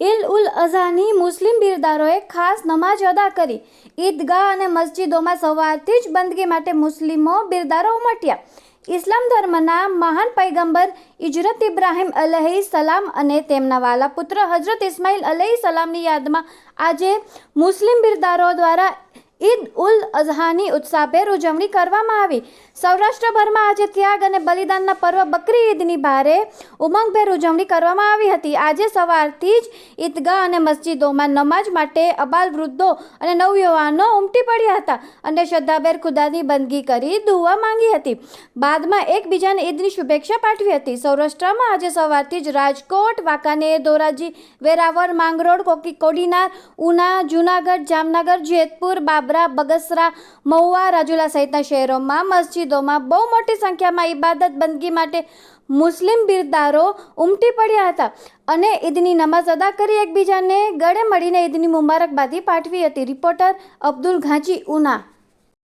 અઝહાની મુસ્લિમ બિરદારોએ ખાસ નમાજ અદા કરી. ઈદગાહ અને મસ્જિદોમાં સવારથી જ બંદગી માટે મુસ્લિમો બિરદારો ઉમટ્યા. ઇસ્લામ ધર્મના મહાન પૈગંબર ઇજરત ઇબ્રાહિમ અલહી સલામ અને તેમના વાલા પુત્ર હજરત ઇસ્માઇલ અલહી સલામની યાદમાં આજે મુસ્લિમ બિરદારો દ્વારા ઈદ ઉલ અઝહાની ઉત્સાહભેર ઉજવણી કરવામાં આવી. સૌરાષ્ટ્રભરમાં આજે ત્યાગ અને બલિદાનના પર્વ બકરી ઈદની ભારે ઉમંગભેર ઉજવણી કરવામાં આવી હતી. આજે સવારથી જ ઈદગાહ અને મસ્જિદોમાં નમાજ માટે અબાલ વૃદ્ધો અને નવયુવાનો ઉમટી પડ્યા હતા અને શ્રદ્ધાભેર ખુદાની બંદગી કરી દુઆ માંગી હતી. બાદમાં એકબીજાને ઈદની શુભેચ્છા પાઠવી હતી. સૌરાષ્ટ્રમાં આજે સવારથી જ રાજકોટ, વાંકાનેર, ધોરાજી, વેરાવળ, માંગરોળ કોકી કોડીનાર ઉના, જૂનાગઢ, જામનગર, જેતપુર બાબરા બગસરા, મહુવા, રાજુલા સહિતના શહેરોમાં, મસ્જિદોમાં બહુ મોટી સંખ્યામાં ઇબાદત બંદગી માટે મુસ્લિમ બિરદારો ઉમટી પડ્યા હતા અને ઈદની નમાઝ અદા કરી એકબીજાને ગળે મળીને ઈદની મુબારકબાદી પાઠવી હતી. રિપોર્ટર અબ્દુલ ઘાંચી ઉના.